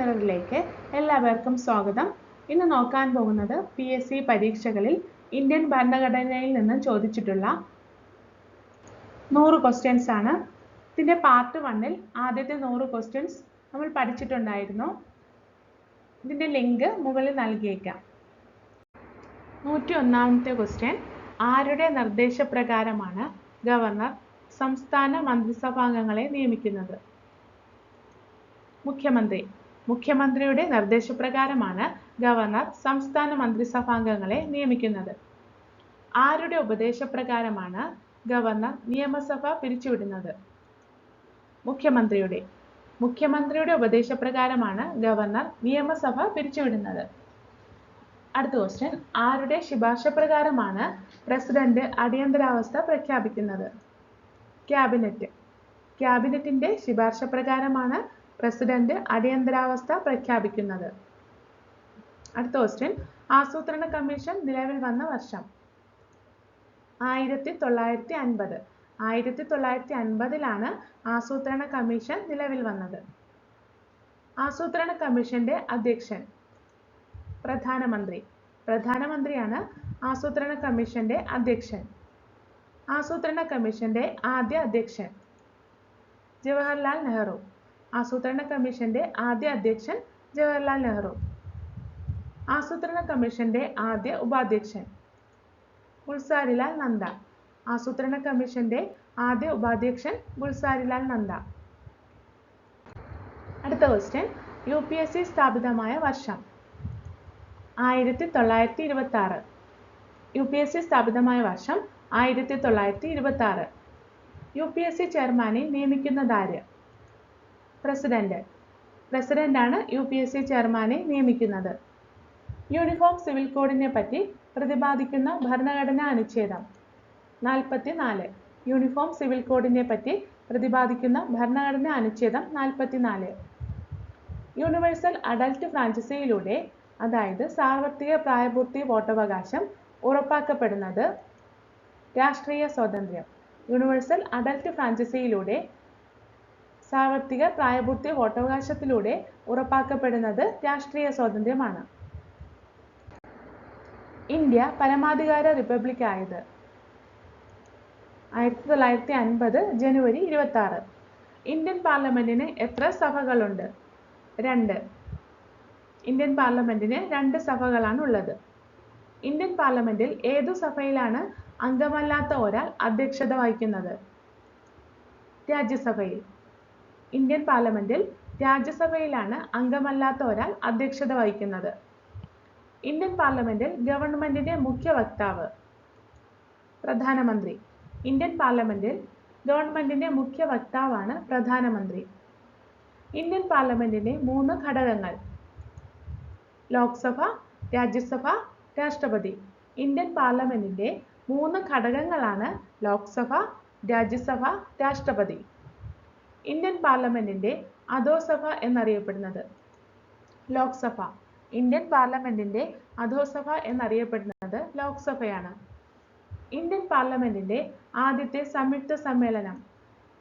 മിററിലേക്ക് എല്ലാവർക്കും സ്വാഗതം. ഇന്ന് നോക്കാൻ പോകുന്നത് പി എസ് സി പരീക്ഷകളിൽ ഇന്ത്യൻ ഭരണഘടനയിൽ നിന്ന് ചോദിച്ചിട്ടുള്ള നൂറ് ക്വസ്റ്റ്യൻസ് ആണ്. ഇതിന്റെ പാർട്ട് വണ്ണിൽ ആദ്യത്തെ നൂറ് ക്വസ്റ്റ്യൻസ് നമ്മൾ പഠിച്ചിട്ടുണ്ടായിരുന്നു. ഇതിന്റെ ലിങ്ക് മുകളിൽ നൽകിയേക്കാം. നൂറ്റി ഒന്നാമത്തെ ക്വസ്റ്റ്യൻ ആരുടെ നിർദ്ദേശപ്രകാരമാണ് ഗവർണർ സംസ്ഥാന മന്ത്രിസഭാംഗങ്ങളെ നിയമിക്കുന്നത്? മുഖ്യമന്ത്രി. മുഖ്യമന്ത്രിയുടെ നിർദ്ദേശപ്രകാരമാണ് ഗവർണർ സംസ്ഥാന മന്ത്രിസഭാംഗങ്ങളെ നിയമിക്കുന്നത്. ആരുടെ ഉപദേശപ്രകാരമാണ് ഗവർണർ നിയമസഭ പിരിച്ചുവിടുന്നത്? മുഖ്യമന്ത്രിയുടെ. മുഖ്യമന്ത്രിയുടെ ഉപദേശപ്രകാരമാണ് ഗവർണർ നിയമസഭ പിരിച്ചുവിടുന്നത്. അടുത്ത ക്വസ്റ്റ്യൻ ആരുടെ ശുപാർശ പ്രകാരമാണ് പ്രസിഡന്റ് അടിയന്തരാവസ്ഥ പ്രഖ്യാപിക്കുന്നത്? ക്യാബിനറ്റ്. ക്യാബിനറ്റിന്റെ ശുപാർശ പ്രകാരമാണ് പ്രസിഡന്റ് അടിയന്തരാവസ്ഥ പ്രഖ്യാപിക്കുന്നത്. അടുത്ത ക്വസ്റ്റ്യൻ ആസൂത്രണ കമ്മീഷൻ നിലവിൽ വന്ന വർഷം. ആയിരത്തി തൊള്ളായിരത്തി അൻപത് ആയിരത്തി തൊള്ളായിരത്തി അൻപതിലാണ് ആസൂത്രണ കമ്മീഷൻ നിലവിൽ വന്നത്. ആസൂത്രണ കമ്മീഷന്റെ അധ്യക്ഷൻ പ്രധാനമന്ത്രി. പ്രധാനമന്ത്രിയാണ് ആസൂത്രണ കമ്മീഷന്റെ അധ്യക്ഷൻ. ആസൂത്രണ കമ്മീഷന്റെ ആദ്യ അധ്യക്ഷൻ ജവഹർലാൽ നെഹ്റു. ആസൂത്രണ കമ്മീഷന്റെ ആദ്യ അധ്യക്ഷൻ ജവഹർലാൽ നെഹ്റു. ആസൂത്രണ കമ്മീഷന്റെ ആദ്യ ഉപാധ്യക്ഷൻ ഗുൾസാരിലാൽ നന്ദ. ആസൂത്രണ കമ്മീഷന്റെ ആദ്യ ഉപാധ്യക്ഷൻ ഗുൾസാരിലാൽ നന്ദ. അടുത്ത question U P S C സ്ഥാപിതമായ വർഷം. ആയിരത്തി തൊള്ളായിരത്തി ഇരുപത്തി ആറ് യു പി എസ് സി സ്ഥാപിതമായ വർഷം ആയിരത്തി തൊള്ളായിരത്തി ഇരുപത്തി ആറ് യു പി എസ് സി ചെയർമാനെ നിയമിക്കുന്നതാര്? പ്രസിഡന്റ്. പ്രസിഡന്റാണ് യു പി എസ് സി ചെയർമാനെ നിയമിക്കുന്നത്. യൂണിഫോം സിവിൽ കോഡിനെ പറ്റി പ്രതിപാദിക്കുന്ന ഭരണഘടനാ അനുച്ഛേദം നാൽപ്പത്തി നാല് യൂണിഫോം സിവിൽ കോഡിനെ പറ്റി പ്രതിപാദിക്കുന്ന ഭരണഘടനാ അനുച്ഛേദം നാൽപ്പത്തി നാല് യൂണിവേഴ്സൽ അഡൽട്ട് ഫ്രാഞ്ചൈസിയിലൂടെ അതായത് സാർവത്രിക പ്രായപൂർത്തി വോട്ടവകാശം ഉറപ്പാക്കപ്പെടുന്നത് രാഷ്ട്രീയ സ്വാതന്ത്ര്യം. യൂണിവേഴ്സൽ അഡൽട്ട് ഫ്രാഞ്ചൈസിയിലൂടെ സാർവത്രിക പ്രായപൂർത്തി വോട്ടവകാശത്തിലൂടെ ഉറപ്പാക്കപ്പെടുന്നത് രാഷ്ട്രീയ സ്വാതന്ത്ര്യമാണ്. ഇന്ത്യ പരമാധികാര റിപ്പബ്ലിക് ആയത് ആയിരത്തി തൊള്ളായിരത്തി അൻപത് ജനുവരി ഇരുപത്തി ആറ് ഇന്ത്യൻ പാർലമെന്റിന് എത്ര സഭകളുണ്ട്? രണ്ട്. ഇന്ത്യൻ പാർലമെന്റിന് രണ്ട് സഭകളാണ് ഉള്ളത് ഇന്ത്യൻ പാർലമെന്റിൽ ഏതു സഭയിലാണ് അംഗമല്ലാത്ത ഒരാൾ അധ്യക്ഷത വഹിക്കുന്നത്? രാജ്യസഭയിൽ. ഇന്ത്യൻ പാർലമെന്റിൽ രാജ്യസഭയിലാണ് അംഗമല്ലാത്ത ഒരാൾ അധ്യക്ഷത വഹിക്കുന്നത്. ഇന്ത്യൻ പാർലമെന്റിൽ ഗവൺമെന്റിന്റെ മുഖ്യ വക്താവ്. പ്രധാനമന്ത്രി. ഇന്ത്യൻ പാർലമെന്റിൽ ഗവൺമെന്റിന്റെ മുഖ്യ വക്താവാണ് പ്രധാനമന്ത്രി. ഇന്ത്യൻ പാർലമെന്റിന്റെ മൂന്ന് ഘടകങ്ങൾ. ലോക്സഭ രാജ്യസഭ രാഷ്ട്രപതി. ഇന്ത്യൻ പാർലമെന്റിന്റെ മൂന്ന് ഘടകങ്ങളാണ് ലോക്സഭ രാജ്യസഭ രാഷ്ട്രപതി. ഇന്ത്യൻ പാർലമെന്റിന്റെ അധോസഭ എന്നറിയപ്പെടുന്നത്. ലോക്സഭ. ഇന്ത്യൻ പാർലമെന്റിന്റെ അധോസഭ എന്നറിയപ്പെടുന്നത് ലോക്സഭയാണ്. ഇന്ത്യൻ പാർലമെന്റിന്റെ ആദ്യത്തെ സംയുക്ത സമ്മേളനം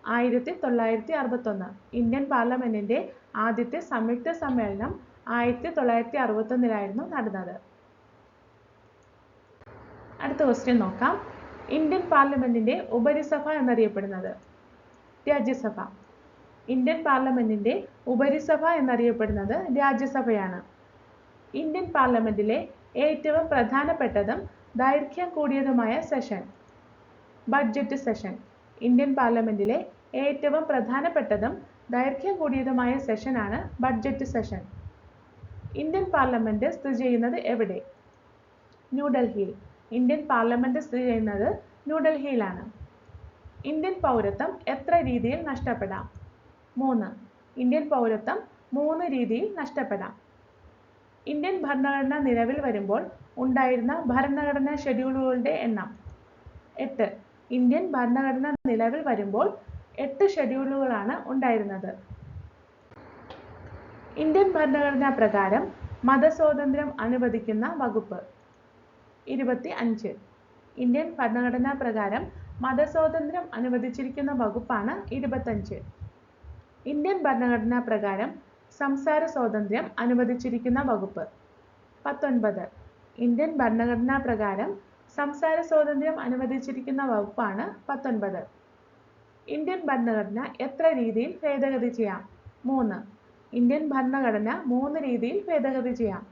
ആയിരത്തി തൊള്ളായിരത്തി അറുപത്തൊന്ന് ഇന്ത്യൻ പാർലമെന്റിന്റെ ആദ്യത്തെ സംയുക്ത സമ്മേളനം ആയിരത്തി തൊള്ളായിരത്തി അറുപത്തൊന്നിലായിരുന്നു നടന്നത്. അടുത്ത ക്വസ്റ്റ്യൻ നോക്കാം. ഇന്ത്യൻ പാർലമെന്റിന്റെ ഉപരിസഭ എന്നറിയപ്പെടുന്നത് രാജ്യസഭ. ഇന്ത്യൻ പാർലമെന്റിന്റെ ഉപരിസഭ എന്നറിയപ്പെടുന്നത് രാജ്യസഭയാണ്. ഇന്ത്യൻ പാർലമെന്റിലെ ഏറ്റവും പ്രധാനപ്പെട്ടതും ദൈർഘ്യം കൂടിയതുമായ സെഷൻ ബഡ്ജറ്റ് സെഷൻ ഇന്ത്യൻ പാർലമെന്റിലെ ഏറ്റവും പ്രധാനപ്പെട്ടതും ദൈർഘ്യം കൂടിയതുമായ സെഷനാണ് ബഡ്ജറ്റ് സെഷൻ ഇന്ത്യൻ പാർലമെന്റ് സ്ഥിതി ചെയ്യുന്നത് എവിടെ? ന്യൂഡൽഹിയിൽ ഇന്ത്യൻ പാർലമെന്റ് സ്ഥിതി ചെയ്യുന്നത് ന്യൂഡൽഹിയിലാണ് ഇന്ത്യൻ പൗരത്വം എത്ര രീതിയിൽ നഷ്ടപ്പെടാം? മൂന്ന്. ഇന്ത്യൻ പൗരത്വം മൂന്ന് രീതിയിൽ നഷ്ടപ്പെടാം. ഇന്ത്യൻ ഭരണഘടന നിലവിൽ വരുമ്പോൾ ഉണ്ടായിരുന്ന ഭരണഘടനാ ഷെഡ്യൂളുകളുടെ എണ്ണം. എട്ട്. ഇന്ത്യൻ ഭരണഘടന നിലവിൽ വരുമ്പോൾ എട്ട് ഷെഡ്യൂളുകളാണ് ഉണ്ടായിരുന്നത്. ഇന്ത്യൻ ഭരണഘടനാ പ്രകാരം മതസ്വാതന്ത്ര്യം അനുവദിക്കുന്ന വകുപ്പ്. ഇരുപത്തി അഞ്ച് ഇന്ത്യൻ ഭരണഘടനാ പ്രകാരം മതസ്വാതന്ത്ര്യം അനുവദിച്ചിരിക്കുന്ന വകുപ്പാണ് ഇരുപത്തഞ്ച് ഇന്ത്യൻ ഭരണഘടനാ പ്രകാരം സംസാര സ്വാതന്ത്ര്യം അനുവദിച്ചിരിക്കുന്ന വകുപ്പ്. പത്തൊൻപത്. ഇന്ത്യൻ ഭരണഘടനാ പ്രകാരം സംസാര സ്വാതന്ത്ര്യം അനുവദിച്ചിരിക്കുന്ന വകുപ്പാണ് പത്തൊൻപത്. ഇന്ത്യൻ ഭരണഘടന എത്ര രീതിയിൽ ഭേദഗതി ചെയ്യാം? മൂന്ന്. ഇന്ത്യൻ ഭരണഘടന മൂന്ന് രീതിയിൽ ഭേദഗതി ചെയ്യാം.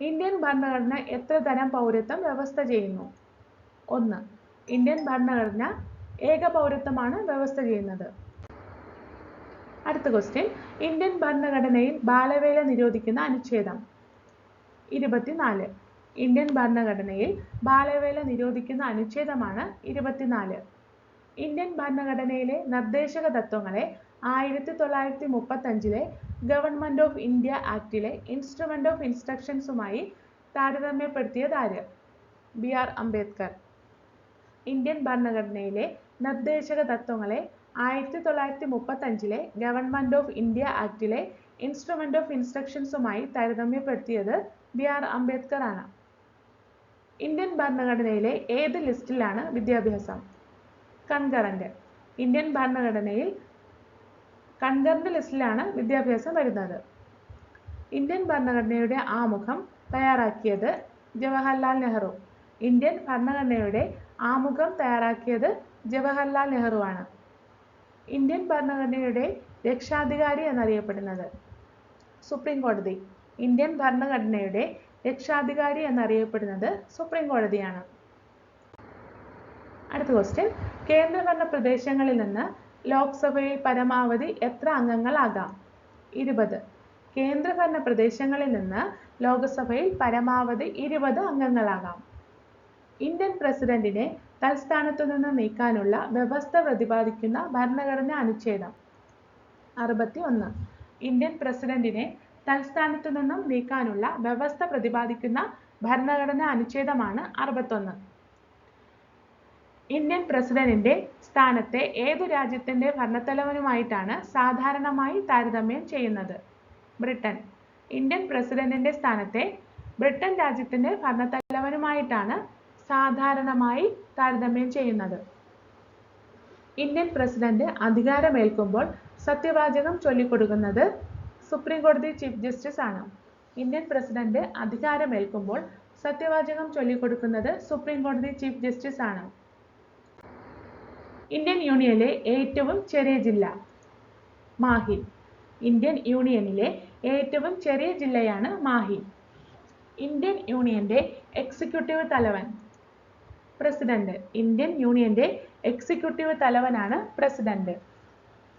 ഇന്ത്യൻ ഭരണഘടന എത്ര തരം പൗരത്വം വ്യവസ്ഥ ചെയ്യുന്നു? ഒന്ന്. ഇന്ത്യൻ ഭരണഘടന ഏക പൗരത്വമാണ് വ്യവസ്ഥ ചെയ്യുന്നത്. അടുത്ത ക്വസ്റ്റ്യൻ ഇന്ത്യൻ ഭരണഘടനയിൽ ബാലവേല നിരോധിക്കുന്ന അനുച്ഛേദം. ഇരുപത്തിനാല്. ഇന്ത്യൻ ഭരണഘടനയിൽ ബാലവേല നിരോധിക്കുന്ന അനുച്ഛേദമാണ് ഇരുപത്തിനാല്. ഇന്ത്യൻ ഭരണഘടനയിലെ നിർദ്ദേശക തത്വങ്ങളെ ആയിരത്തി തൊള്ളായിരത്തി മുപ്പത്തഞ്ചിലെ ഗവൺമെന്റ് ഓഫ് ഇന്ത്യ ആക്ടിലെ ഇൻസ്ട്രുമെന്റ് ഓഫ് ഇൻസ്ട്രക്ഷൻസുമായി താരതമ്യപ്പെടുത്തിയത് ആര് ബി ആർ അംബേദ്കർ. ഇന്ത്യൻ ഭരണഘടനയിലെ നിർദ്ദേശക തത്വങ്ങളെ ആയിരത്തി തൊള്ളായിരത്തി മുപ്പത്തഞ്ചിലെ ഗവൺമെന്റ് ഓഫ് ഇന്ത്യ ആക്ടിലെ ഇൻസ്ട്രുമെന്റ് ഓഫ് ഇൻസ്ട്രക്ഷൻസുമായി താരതമ്യപ്പെടുത്തിയത് ബി ആർ അംബേദ്കർ ആണ്. ഇന്ത്യൻ ഭരണഘടനയിലെ ഏത് ലിസ്റ്റിലാണ് വിദ്യാഭ്യാസം? കൺകറന്റ്. ഇന്ത്യൻ ഭരണഘടനയിൽ കൺകറന്റ് ലിസ്റ്റിലാണ് വിദ്യാഭ്യാസം വരുന്നത്. ഇന്ത്യൻ ഭരണഘടനയുടെ ആമുഖം തയ്യാറാക്കിയത് ജവഹർലാൽ നെഹ്റു. ഇന്ത്യൻ ഭരണഘടനയുടെ ആമുഖം തയ്യാറാക്കിയത് ജവഹർലാൽ നെഹ്റു ആണ്. ഇന്ത്യൻ ഭരണഘടനയുടെ രക്ഷാധികാരി എന്നറിയപ്പെടുന്നത്. സുപ്രീം കോടതി ഇന്ത്യൻ ഭരണഘടനയുടെ രക്ഷാധികാരി എന്നറിയപ്പെടുന്നത് സുപ്രീം കോടതിയാണ് അടുത്ത ക്വസ്റ്റ്യൻ കേന്ദ്രഭരണ പ്രദേശങ്ങളിൽ നിന്ന് ലോക്സഭയിൽ പരമാവധി എത്ര അംഗങ്ങളാകാം? ഇരുപത്. കേന്ദ്രഭരണ പ്രദേശങ്ങളിൽ നിന്ന് ലോക്സഭയിൽ പരമാവധി ഇരുപത് അംഗങ്ങളാകാം. ഇന്ത്യൻ പ്രസിഡന്റിനെ തൽസ്ഥാനത്തു നിന്ന് നീക്കാനുള്ള വ്യവസ്ഥ പ്രതിപാദിക്കുന്ന ഭരണഘടനാ അനുച്ഛേദം. അറുപത്തി ഒന്ന് ഇന്ത്യൻ പ്രസിഡന്റിനെ തൽസ്ഥാനത്തു നിന്നും നീക്കാനുള്ള വ്യവസ്ഥ പ്രതിപാദിക്കുന്ന ഭരണഘടനാ അനുച്ഛേദമാണ് അറുപത്തൊന്ന്. ഇന്ത്യൻ പ്രസിഡന്റിന്റെ സ്ഥാനത്തെ ഏതു രാജ്യത്തിന്റെ ഭരണത്തലവനുമായിട്ടാണ് സാധാരണമായി താരതമ്യം ചെയ്യുന്നത്? ബ്രിട്ടൻ. ഇന്ത്യൻ പ്രസിഡന്റിന്റെ സ്ഥാനത്തെ ബ്രിട്ടൻ രാജ്യത്തിന്റെ ഭരണത്തലവനുമായിട്ടാണ് സാധാരണമായി താരതമ്യം ചെയ്യുന്നത്. ഇന്ത്യൻ പ്രസിഡന്റ് അധികാരമേൽക്കുമ്പോൾ സത്യവാചകം ചൊല്ലിക്കൊടുക്കുന്നത് സുപ്രീം കോടതി ചീഫ് ജസ്റ്റിസ് ആണ്. ഇന്ത്യൻ പ്രസിഡന്റ് അധികാരമേൽക്കുമ്പോൾ സത്യവാചകം ചൊല്ലിക്കൊടുക്കുന്നത് സുപ്രീം കോടതി ചീഫ് ജസ്റ്റിസ് ആണ്. ഇന്ത്യൻ യൂണിയനിലെ ഏറ്റവും ചെറിയ ജില്ല മാഹി ഇന്ത്യൻ യൂണിയനിലെ ഏറ്റവും ചെറിയ ജില്ലയാണ് മാഹി ഇന്ത്യൻ യൂണിയന്റെ എക്സിക്യൂട്ടീവ് തലവൻ പ്രസിഡന്റ്. ഇന്ത്യൻ യൂണിയന്റെ എക്സിക്യൂട്ടീവ് തലവനാണ് പ്രസിഡന്റ്.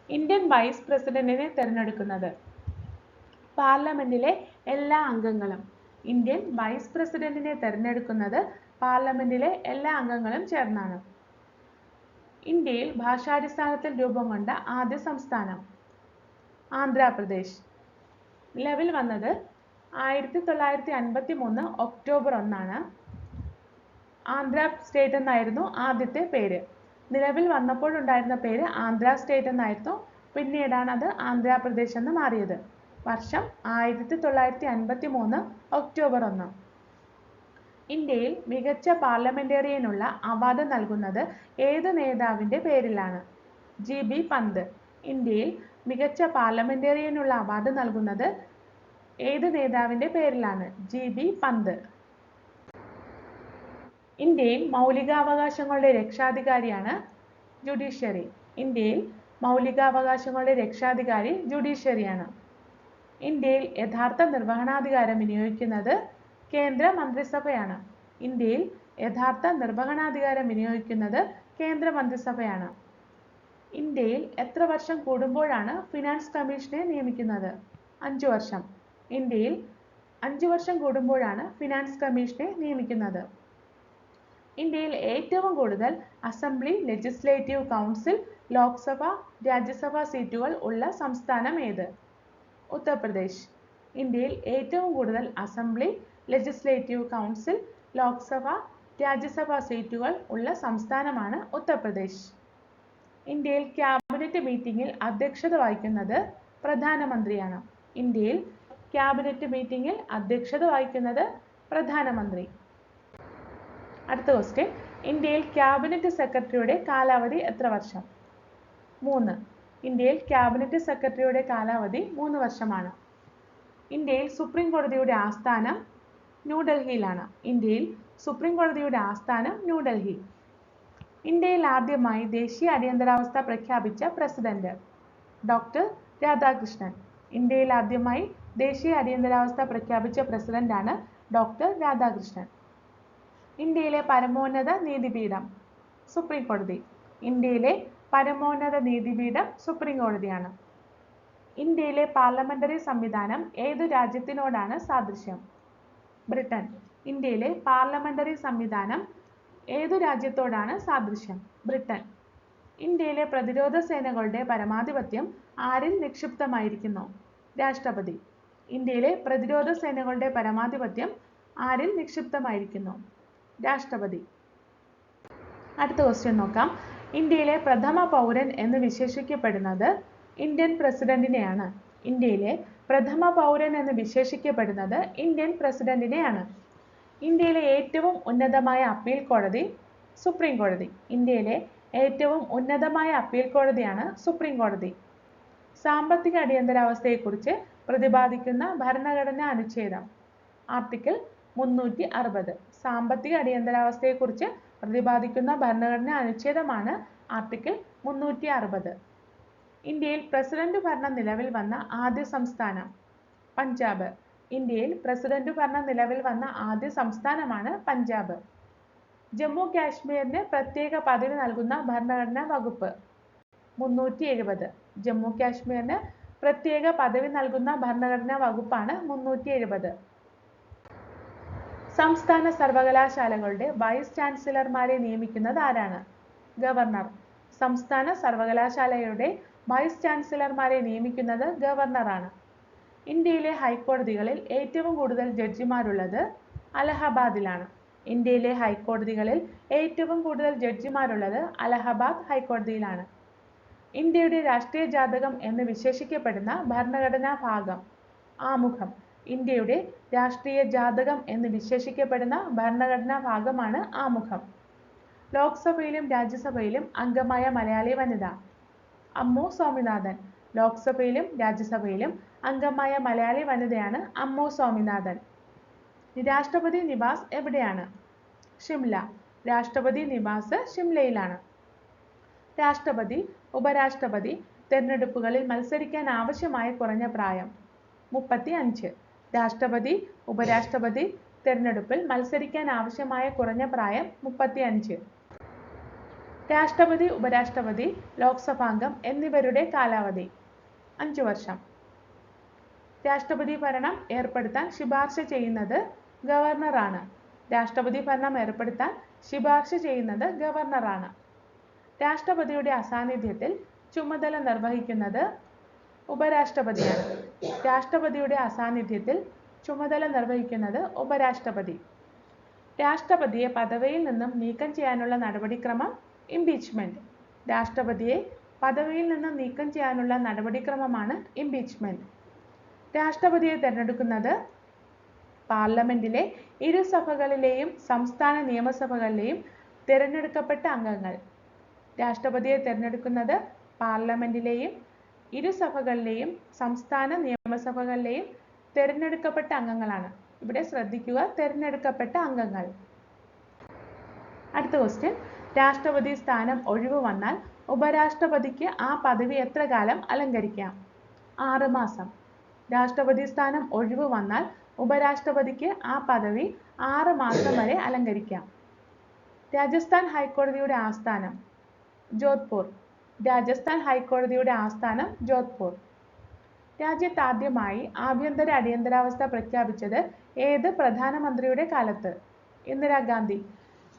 ഇന്ത്യൻ വൈസ് പ്രസിഡന്റിനെ തിരഞ്ഞെടുക്കുന്നത്. പാർലമെന്റിലെ എല്ലാ അംഗങ്ങളും ഇന്ത്യൻ വൈസ് പ്രസിഡന്റിനെ തിരഞ്ഞെടുക്കുന്നത് പാർലമെന്റിലെ എല്ലാ അംഗങ്ങളും ചേർന്നാണ്. ഇന്ത്യയിൽ ഭാഷാടിസ്ഥാനത്തിൽ രൂപം കൊണ്ട ആദ്യ സംസ്ഥാനം ആന്ധ്രാപ്രദേശ്. നിലവിൽ വന്നത് ആയിരത്തി തൊള്ളായിരത്തി അൻപത്തി മൂന്ന് ഒക്ടോബർ ഒന്നാണ്. ആന്ധ്ര സ്റ്റേറ്റ് എന്നായിരുന്നു ആദ്യത്തെ പേര്. നിലവിൽ വന്നപ്പോഴുണ്ടായിരുന്ന പേര് ആന്ധ്ര സ്റ്റേറ്റ് എന്നായിരുന്നു. പിന്നീടാണ് അത് ആന്ധ്രാപ്രദേശ് എന്ന് മാറിയത്. വർഷം ആയിരത്തി തൊള്ളായിരത്തി അൻപത്തി മൂന്ന് ഒക്ടോബർ ഒന്ന്. ഇന്ത്യയിൽ മികച്ച പാർലമെന്റേറിയനുള്ള അവാർഡ് നൽകുന്നത് ഏത് നേതാവിന്റെ പേരിലാണ്? ജി. ബി. പന്ത്. ഇന്ത്യയിൽ മികച്ച പാർലമെന്റേറിയനുള്ള അവാർഡ് നൽകുന്നത് ഏത് നേതാവിന്റെ പേരിലാണ്? ജി. ബി. പന്ത്. ഇന്ത്യയിൽ മൗലികാവകാശങ്ങളുടെ രക്ഷാധികാരിയാണ് ജുഡീഷ്യറി. ഇന്ത്യയിൽ മൗലികാവകാശങ്ങളുടെ രക്ഷാധികാരി ജുഡീഷ്യറിയാണ്. ഇന്ത്യയിൽ യഥാർത്ഥ നിർവഹണാധികാരം വിനിയോഗിക്കുന്നത് കേന്ദ്ര മന്ത്രിസഭയാണ്. ഇന്ത്യയിൽ യഥാർത്ഥ നിർവഹണാധികാരം വിനിയോഗിക്കുന്നത് കേന്ദ്ര മന്ത്രിസഭയാണ്. ഇന്ത്യയിൽ എത്ര വർഷം കൂടുമ്പോഴാണ് ഫിനാൻസ് കമ്മീഷനെ നിയമിക്കുന്നത്? അഞ്ചു വർഷം. ഇന്ത്യയിൽ അഞ്ചു വർഷം കൂടുമ്പോഴാണ് ഫിനാൻസ് കമ്മീഷനെ നിയമിക്കുന്നത്? ഇന്ത്യയിൽ ഏറ്റവും കൂടുതൽ assembly legislative council Lok Sabha Rajya Sabha സീറ്റുകൾ ഉള്ള സംസ്ഥാനം ഏത്? ഉത്തർപ്രദേശ്. ഇന്ത്യയിൽ ഏറ്റവും കൂടുതൽ assembly legislative council Lok Sabha Rajya Sabha സീറ്റുകൾ ഉള്ള സംസ്ഥാനമാണ് ഉത്തർപ്രദേശ്. ഇന്ത്യയിൽ ക്യാബിനറ്റ് മീറ്റിംഗിൽ അധ്യക്ഷത വഹിക്കുന്നത് പ്രധാനമന്ത്രിയാണ്. ഇന്ത്യയിൽ ക്യാബിനറ്റ് മീറ്റിംഗിൽ അധ്യക്ഷത വഹിക്കുന്നത് പ്രധാനമന്ത്രി. അടുത്ത ക്വസ്റ്റ്യൻ ഇന്ത്യയിൽ ക്യാബിനറ്റ് സെക്രട്ടറിയുടെ കാലാവധി എത്ര വർഷം? മൂന്ന്. ഇന്ത്യയിൽ ക്യാബിനറ്റ് സെക്രട്ടറിയുടെ കാലാവധി മൂന്ന് വർഷമാണ്. ഇന്ത്യയിൽ സുപ്രീം കോടതിയുടെ ആസ്ഥാനം ന്യൂഡൽഹിയിലാണ് ഇന്ത്യയിൽ സുപ്രീം കോടതിയുടെ ആസ്ഥാനം ന്യൂഡൽഹി ഇന്ത്യയിൽ ആദ്യമായി ദേശീയ അടിയന്തരാവസ്ഥ പ്രഖ്യാപിച്ച പ്രസിഡന്റ് ഡോക്ടർ രാധാകൃഷ്ണൻ. ഇന്ത്യയിൽ ആദ്യമായി ദേശീയ അടിയന്തരാവസ്ഥ പ്രഖ്യാപിച്ച പ്രസിഡന്റാണ് ഡോക്ടർ രാധാകൃഷ്ണൻ. ഇന്ത്യയിലെ പരമോന്നത നീതിപീഠം സുപ്രീം കോടതി. ഇന്ത്യയിലെ പരമോന്നത നീതിപീഠം സുപ്രീം കോടതിയാണ്. ഇന്ത്യയിലെ പാർലമെന്ററി സംവിധാനം ഏതു രാജ്യത്തിനോടാണ് സാദൃശ്യം? ബ്രിട്ടൻ. ഇന്ത്യയിലെ പാർലമെന്ററി സംവിധാനം ഏതു രാജ്യത്തോടാണ് സാദൃശ്യം? ബ്രിട്ടൻ. ഇന്ത്യയിലെ പ്രതിരോധ സേനകളുടെ പരമാധിപത്യം ആരിൽ നിക്ഷിപ്തമായിരിക്കുന്നു? രാഷ്ട്രപതി. ഇന്ത്യയിലെ പ്രതിരോധ സേനകളുടെ പരമാധിപത്യം ആരിൽ നിക്ഷിപ്തമായിരിക്കുന്നു? രാഷ്ട്രപതി. അടുത്ത ക്വസ്റ്റ്യൻ നോക്കാം. ഇന്ത്യയിലെ പ്രഥമ പൗരൻ എന്ന് വിശേഷിക്കപ്പെടുന്നത് ഇന്ത്യൻ പ്രസിഡന്റിനെയാണ്. ഇന്ത്യയിലെ പ്രഥമ പൗരൻ എന്ന് വിശേഷിക്കപ്പെടുന്നത് ഇന്ത്യൻ പ്രസിഡന്റിനെയാണ്. ഇന്ത്യയിലെ ഏറ്റവും ഉന്നതമായ അപ്പീൽ കോടതി സുപ്രീം കോടതി. ഇന്ത്യയിലെ ഏറ്റവും ഉന്നതമായ അപ്പീൽ കോടതിയാണ് സുപ്രീം കോടതി. സാമ്പത്തിക അടിയന്തരാവസ്ഥയെക്കുറിച്ച് പ്രതിപാദിക്കുന്ന ഭരണഘടനാ അനുച്ഛേദം. ആർട്ടിക്കിൾ മുന്നൂറ്റി അറുപത്. സാമ്പത്തിക അടിയന്തരാവസ്ഥയെക്കുറിച്ച് പ്രതിപാദിക്കുന്ന ഭരണഘടനാ അനുച്ഛേദമാണ് ആർട്ടിക്കിൾ മുന്നൂറ്റി അറുപത് ഇന്ത്യയിൽ പ്രസിഡന്റ് ഭരണം നിലവിൽ വന്ന ആദ്യ സംസ്ഥാനം പഞ്ചാബ്. ഇന്ത്യയിൽ പ്രസിഡന്റ് ഭരണം നിലവിൽ വന്ന ആദ്യ സംസ്ഥാനമാണ് പഞ്ചാബ്. ജമ്മു കാശ്മീരിന് പ്രത്യേക പദവി നൽകുന്ന ഭരണഘടനാ വകുപ്പ് മുന്നൂറ്റി എഴുപത് ജമ്മു കാശ്മീരിന് പ്രത്യേക പദവി നൽകുന്ന ഭരണഘടനാ വകുപ്പാണ് മുന്നൂറ്റി എഴുപത് സംസ്ഥാന സർവകലാശാലകളുടെ വൈസ് ചാൻസലർമാരെ നിയമിക്കുന്നത് ആരാണ്? ഗവർണർ. സംസ്ഥാന സർവകലാശാലയുടെ വൈസ് ചാൻസലർമാരെ നിയമിക്കുന്നത് ഗവർണറാണ്. ഇന്ത്യയിലെ ഹൈക്കോടതികളിൽ ഏറ്റവും കൂടുതൽ ജഡ്ജിമാരുള്ളത് അലഹബാദിലാണ്. ഇന്ത്യയിലെ ഹൈക്കോടതികളിൽ ഏറ്റവും കൂടുതൽ ജഡ്ജിമാരുള്ളത് അലഹബാദ് ഹൈക്കോടതിയിലാണ്. ഇന്ത്യയുടെ രാഷ്ട്രീയ ജാതകം എന്ന് വിശേഷിക്കപ്പെടുന്ന ഭരണഘടനാ ഭാഗം ആമുഖം. ഇന്ത്യയുടെ രാഷ്ട്രീയ ജാതകം എന്ന് വിശേഷിക്കപ്പെടുന്ന ഭരണഘടനാ ഭാഗമാണ് ആമുഖം. ലോക്സഭയിലും രാജ്യസഭയിലും അംഗമായ മലയാളി വനിത. അമ്മു സ്വാമിനാഥൻ. ലോക്സഭയിലും രാജ്യസഭയിലും അംഗമായ മലയാളി വനിതയാണ് അമ്മു സ്വാമിനാഥൻ. രാഷ്ട്രപതി നിവാസ് എവിടെയാണ്? ഷിംല. രാഷ്ട്രപതി നിവാസ് ഷിംലയിലാണ്. രാഷ്ട്രപതി ഉപരാഷ്ട്രപതി തെരഞ്ഞെടുപ്പുകളിൽ മത്സരിക്കാൻ ആവശ്യമായ കുറഞ്ഞ പ്രായം മുപ്പത്തി അഞ്ച് രാഷ്ട്രപതി ഉപരാഷ്ട്രപതി തെരഞ്ഞെടുപ്പിൽ മത്സരിക്കാൻ ആവശ്യമായ കുറഞ്ഞ പ്രായം മുപ്പത്തിയഞ്ച്. രാഷ്ട്രപതി ഉപരാഷ്ട്രപതി ലോക്സഭാംഗം എന്നിവരുടെ കാലാവധി അഞ്ചു വർഷം. രാഷ്ട്രപതി ഭരണം ഏർപ്പെടുത്താൻ ശുപാർശ ചെയ്യുന്നത് ഗവർണറാണ്. രാഷ്ട്രപതി ഭരണം ഏർപ്പെടുത്താൻ ശുപാർശ ചെയ്യുന്നത് ഗവർണറാണ്. രാഷ്ട്രപതിയുടെ അസാന്നിധ്യത്തിൽ ചുമതല നിർവഹിക്കുന്നത് ഉപരാഷ്ട്രപതിയാണ്. രാഷ്ട്രപതിയുടെ അസാന്നിധ്യത്തിൽ ചുമതല നിർവഹിക്കുന്നത് ഉപരാഷ്ട്രപതി. രാഷ്ട്രപതിയെ പദവിയിൽ നിന്നും നീക്കം ചെയ്യാനുള്ള നടപടിക്രമം ഇംപീച്ച്മെന്റ് രാഷ്ട്രപതിയെ പദവിയിൽ നിന്നും നീക്കം ചെയ്യാനുള്ള നടപടിക്രമമാണ് ഇംപീച്ച്മെന്റ് രാഷ്ട്രപതിയെ തിരഞ്ഞെടുക്കുന്നത് പാർലമെന്റിലെ ഇരു ഇരുസഭകളിലെയും സംസ്ഥാന നിയമസഭകളിലെയും തിരഞ്ഞെടുക്കപ്പെട്ട അംഗങ്ങൾ. രാഷ്ട്രപതിയെ തിരഞ്ഞെടുക്കുന്നത് പാർലമെന്റിലെയും ഇരുസഭകളിലെയും സംസ്ഥാന നിയമസഭകളിലെയും തിരഞ്ഞെടുക്കപ്പെട്ട അംഗങ്ങളാണ്. ഇവിടെ ശ്രദ്ധിക്കുക തിരഞ്ഞെടുക്കപ്പെട്ട അംഗങ്ങൾ. അടുത്ത ക്വസ്റ്റ്യൻ രാഷ്ട്രപതി സ്ഥാനം ഒഴിവ് വന്നാൽ ഉപരാഷ്ട്രപതിക്ക് ആ പദവി എത്ര കാലം അലങ്കരിക്കാം? ആറ് മാസം. രാഷ്ട്രപതി സ്ഥാനം ഒഴിവ് വന്നാൽ ഉപരാഷ്ട്രപതിക്ക് ആ പദവി ആറ് മാസം വരെ അലങ്കരിക്കാം. രാജസ്ഥാൻ ഹൈക്കോടതിയുടെ ആസ്ഥാനം ജോധ്പൂർ. രാജസ്ഥാൻ ഹൈക്കോടതിയുടെ ആസ്ഥാനം ജോധ്പൂർ. രാജ്യത്താദ്യമായി ആഭ്യന്തര അടിയന്തരാവസ്ഥ പ്രഖ്യാപിച്ചത് ഏത് പ്രധാനമന്ത്രിയുടെ കാലത്ത്? ഇന്ദിരാഗാന്ധി.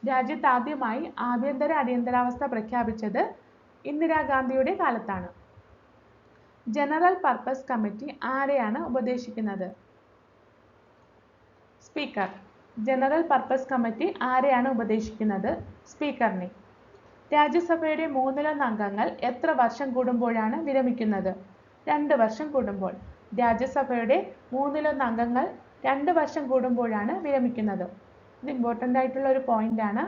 രാജ്യത്താദ്യമായി ആഭ്യന്തര അടിയന്തരാവസ്ഥ പ്രഖ്യാപിച്ചത് ഇന്ദിരാഗാന്ധിയുടെ കാലത്താണ്. ജനറൽ പർപ്പസ് കമ്മിറ്റി ആരെയാണ് ഉപദേശിക്കുന്നത്? സ്പീക്കർ. ജനറൽ പർപ്പസ് കമ്മിറ്റി ആരെയാണ് ഉപദേശിക്കുന്നത്? സ്പീക്കറിനെ. രാജ്യസഭയുടെ മൂന്നിലൊന്ന് അംഗങ്ങൾ എത്ര വർഷം കൂടുമ്പോഴാണ് വിരമിക്കുന്നത്? രണ്ട് വർഷം കൂടുമ്പോൾ. രാജ്യസഭയുടെ മൂന്നിലൊന്ന് അംഗങ്ങൾ രണ്ട് വർഷം കൂടുമ്പോഴാണ് വിരമിക്കുന്നത്. ഇത് ഇമ്പോർട്ടന്റ് ആയിട്ടുള്ള ഒരു പോയിന്റ് ആണ്.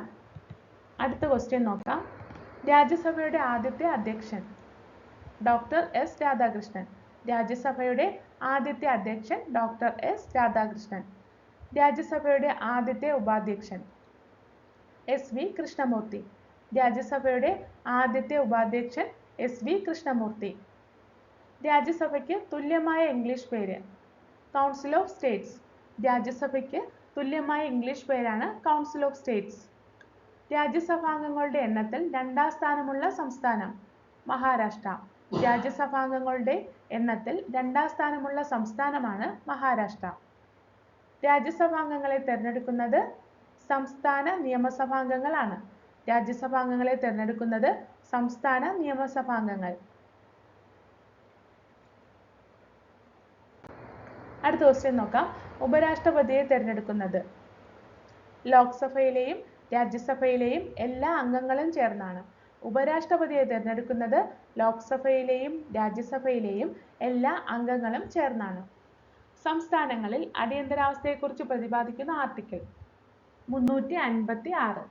അടുത്ത ക്വസ്റ്റ്യൻ നോക്കാം. രാജ്യസഭയുടെ ആദ്യത്തെ അധ്യക്ഷൻ ഡോക്ടർ എസ് രാധാകൃഷ്ണൻ. രാജ്യസഭയുടെ ആദ്യത്തെ അധ്യക്ഷൻ ഡോക്ടർ എസ് രാധാകൃഷ്ണൻ. രാജ്യസഭയുടെ ആദ്യത്തെ ഉപാധ്യക്ഷൻ എസ് വി കൃഷ്ണമൂർത്തി. രാജ്യസഭയുടെ ആദ്യത്തെ ഉപാധ്യക്ഷൻ എസ് വി കൃഷ്ണമൂർത്തി. രാജ്യസഭയ്ക്ക് തുല്യമായ ഇംഗ്ലീഷ് പേര് കൗൺസിൽ ഓഫ് സ്റ്റേറ്റ്സ് രാജ്യസഭയ്ക്ക് തുല്യമായ ഇംഗ്ലീഷ് പേരാണ് കൗൺസിൽ ഓഫ് സ്റ്റേറ്റ്സ് രാജ്യസഭാംഗങ്ങളുടെ എണ്ണത്തിൽ രണ്ടാം സ്ഥാനമുള്ള സംസ്ഥാനം മഹാരാഷ്ട്ര. രാജ്യസഭാംഗങ്ങളുടെ എണ്ണത്തിൽ രണ്ടാം സ്ഥാനമുള്ള സംസ്ഥാനമാണ് മഹാരാഷ്ട്ര. രാജ്യസഭാംഗങ്ങളെ തിരഞ്ഞെടുക്കുന്നത് സംസ്ഥാന നിയമസഭാംഗങ്ങളാണ്. രാജ്യസഭാംഗങ്ങളെ തിരഞ്ഞെടുക്കുന്നത് സംസ്ഥാന നിയമസഭാംഗങ്ങൾ. അടുത്ത ക്വസ്റ്റ്യൻ നോക്കാം. ഉപരാഷ്ട്രപതിയെ തിരഞ്ഞെടുക്കുന്നത് ലോക്സഭയിലെയും രാജ്യസഭയിലെയും എല്ലാ അംഗങ്ങളും ചേർന്നാണ്. ഉപരാഷ്ട്രപതിയെ തിരഞ്ഞെടുക്കുന്നത് ലോക്സഭയിലെയും രാജ്യസഭയിലെയും എല്ലാ അംഗങ്ങളും ചേർന്നാണ്. സംസ്ഥാനങ്ങളിൽ അടിയന്തരാവസ്ഥയെക്കുറിച്ച് പ്രതിപാദിക്കുന്ന ആർട്ടിക്കിൾ മുന്നൂറ്റി അൻപത്തി ആറ്.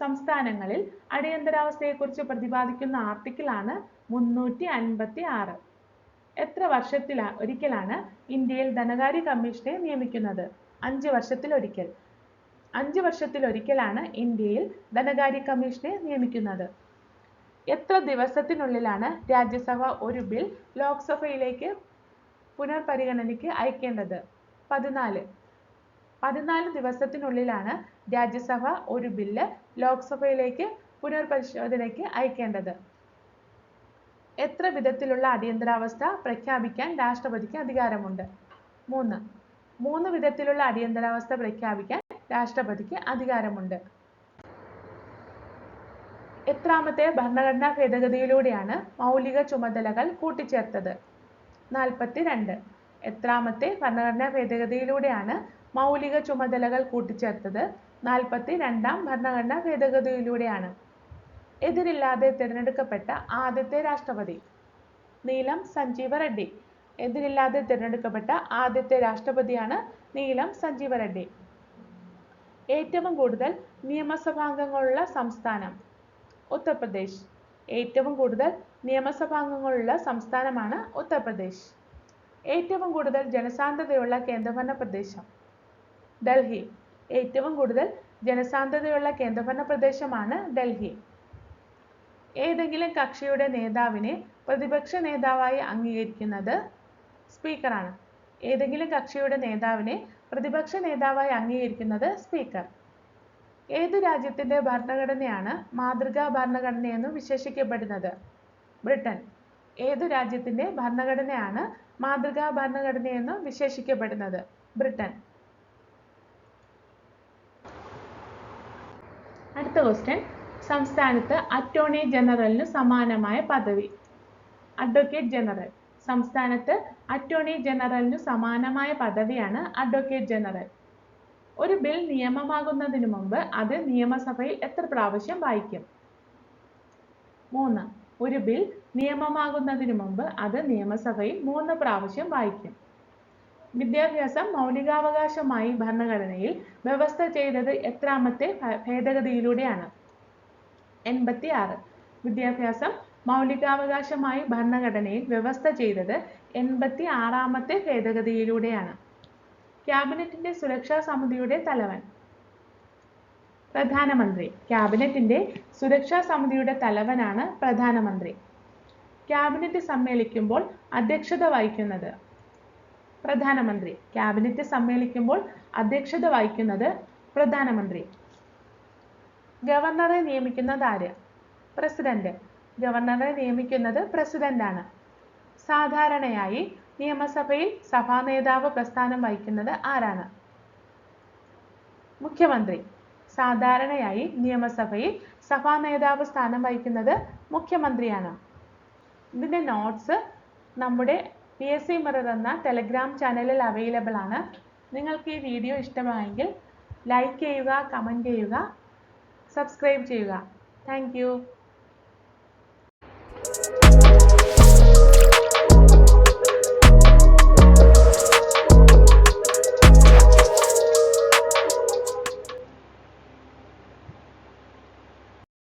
സംസ്ഥാനങ്ങളിൽ അടിയന്തരാവസ്ഥയെക്കുറിച്ച് പ്രതിപാദിക്കുന്ന ആർട്ടിക്കിളാണ് മുന്നൂറ്റി അൻപത്തി ആറ് എത്ര വർഷത്തിൽ ഒരിക്കലാണ് ഇന്ത്യയിൽ ധനകാര്യ കമ്മീഷനെ നിയമിക്കുന്നത്? അഞ്ച് വർഷത്തിലൊരിക്കൽ. അഞ്ച് വർഷത്തിലൊരിക്കലാണ് ഇന്ത്യയിൽ ധനകാര്യ കമ്മീഷനെ നിയമിക്കുന്നത്. എത്ര ദിവസത്തിനുള്ളിലാണ് രാജ്യസഭ ഒരു ബിൽ ലോക്സഭയിലേക്ക് പുനർപരിഗണനയ്ക്ക് അയക്കേണ്ടത്? പതിനാല്. പതിനാല് ദിവസത്തിനുള്ളിലാണ് രാജ്യസഭ ഒരു ബില്ല് ലോക്സഭയിലേക്ക് പുനർപരിശോധനയ്ക്ക് അയക്കേണ്ടത്. എത്ര വിധത്തിലുള്ള അടിയന്തരാവസ്ഥ പ്രഖ്യാപിക്കാൻ രാഷ്ട്രപതിക്ക് അധികാരമുണ്ട്? മൂന്ന്. മൂന്ന് വിധത്തിലുള്ള അടിയന്തരാവസ്ഥ പ്രഖ്യാപിക്കാൻ രാഷ്ട്രപതിക്ക് അധികാരമുണ്ട്. എത്രാമത്തെ ഭരണഘടനാ ഭേദഗതിയിലൂടെയാണ് മൗലിക ചുമതലകൾ കൂട്ടിച്ചേർത്തത്? നാൽപ്പത്തി രണ്ട് എത്രാമത്തെ ഭരണഘടനാ ഭേദഗതിയിലൂടെയാണ് മൗലിക ചുമതലകൾ കൂട്ടിച്ചേർത്തത്? നാൽപ്പത്തി രണ്ടാം ഭരണഘടനാ ഭേദഗതിയിലൂടെയാണ്. എതിരില്ലാതെ തിരഞ്ഞെടുക്കപ്പെട്ട ആദ്യത്തെ രാഷ്ട്രപതി നീലം സഞ്ജീവ റെഡ്ഡി. എതിരില്ലാതെ തിരഞ്ഞെടുക്കപ്പെട്ട ആദ്യത്തെ രാഷ്ട്രപതിയാണ് നീലം സഞ്ജീവ റെഡ്ഡി. ഏറ്റവും കൂടുതൽ നിയമസഭാംഗങ്ങളുള്ള സംസ്ഥാനം ഉത്തർപ്രദേശ്. ഏറ്റവും കൂടുതൽ നിയമസഭാംഗങ്ങളുള്ള സംസ്ഥാനമാണ് ഉത്തർപ്രദേശ്. ഏറ്റവും കൂടുതൽ ജനസാന്ദ്രതയുള്ള കേന്ദ്രഭരണ പ്രദേശം ഡൽഹി. ഏറ്റവും കൂടുതൽ ജനസാന്ദ്രതയുള്ള കേന്ദ്രഭരണ പ്രദേശമാണ് ഡൽഹി. ഏതെങ്കിലും കക്ഷിയുടെ നേതാവിനെ പ്രതിപക്ഷ നേതാവായി അംഗീകരിക്കുന്നത് സ്പീക്കറാണ്. ഏതെങ്കിലും കക്ഷിയുടെ നേതാവിനെ പ്രതിപക്ഷ നേതാവായി അംഗീകരിക്കുന്നത് സ്പീക്കർ. ഏത് രാജ്യത്തിന്റെ ഭരണഘടനയാണ് മാതൃകാ ഭരണഘടനയെന്ന് വിശേഷിക്കപ്പെടുന്നത്? ബ്രിട്ടൻ. ഏതു രാജ്യത്തിന്റെ ഭരണഘടനയാണ് മാതൃകാ ഭരണഘടനയെന്ന് വിശേഷിക്കപ്പെടുന്നത്? ബ്രിട്ടൻ. അടുത്ത ക്വസ്റ്റ്യൻ സംസ്ഥാനത്ത് അറ്റോർണി ജനറലിന് സമാനമായ പദവി. അഡ്വക്കേറ്റ് ജനറൽ സംസ്ഥാനത്ത് അറ്റോർണി ജനറലിന് സമാനമായ പദവിയാണ് അഡ്വക്കേറ്റ് ജനറൽ ഒരു ബിൽ നിയമമാകുന്നതിന് മുമ്പ് അത് നിയമസഭയിൽ എത്ര പ്രാവശ്യം വായിക്കും? മൂന്ന്. ഒരു ബിൽ നിയമമാകുന്നതിന് മുമ്പ് അത് നിയമസഭയിൽ മൂന്ന് പ്രാവശ്യം വായിക്കും. വിദ്യാഭ്യാസം മൗലികാവകാശമായി ഭരണഘടനയിൽ വ്യവസ്ഥ ചെയ്തത് എത്രാമത്തെ ഭേദഗതിയിലൂടെയാണ്. എൺപത്തി ആറ് വിദ്യാഭ്യാസം മൗലികാവകാശമായി ഭരണഘടനയിൽ വ്യവസ്ഥ ചെയ്തത് എൺപത്തി ആറാമത്തെ ഭേദഗതിയിലൂടെയാണ്. ക്യാബിനറ്റിന്റെ സുരക്ഷാ സമിതിയുടെ തലവൻ. പ്രധാനമന്ത്രി. ക്യാബിനറ്റിന്റെ സുരക്ഷാ സമിതിയുടെ തലവനാണ് പ്രധാനമന്ത്രി. ക്യാബിനറ്റ് സമ്മേളിക്കുമ്പോൾ അധ്യക്ഷത വഹിക്കുന്നത് പ്രധാനമന്ത്രി. ക്യാബിനറ്റ് സമ്മേളിക്കുമ്പോൾ അധ്യക്ഷത വഹിക്കുന്നത് പ്രധാനമന്ത്രി. ഗവർണറെ നിയമിക്കുന്നത് ആര്? പ്രസിഡന്റ്. ഗവർണറെ നിയമിക്കുന്നത് പ്രസിഡന്റാണ്. സാധാരണയായി നിയമസഭയിൽ സഭാ നേതാവ് പ്രസ്ഥാനം വഹിക്കുന്നത് ആരാണ്? മുഖ്യമന്ത്രി. സാധാരണയായി നിയമസഭയിൽ സഭാ നേതാവ് സ്ഥാനം വഹിക്കുന്നത് മുഖ്യമന്ത്രിയാണ്. ഇതിന്റെ നോട്ട്സ് നമ്മുടെ പി എസ് സി മിറർ എന്ന ടെലഗ്രാം ചാനലിൽ അവൈലബിൾ ആണ്. നിങ്ങൾക്ക് ഈ വീഡിയോ ഇഷ്ടമായെങ്കിൽ ലൈക്ക് ചെയ്യുക കമന്റ് ചെയ്യുക സബ്സ്ക്രൈബ് ചെയ്യുക. താങ്ക്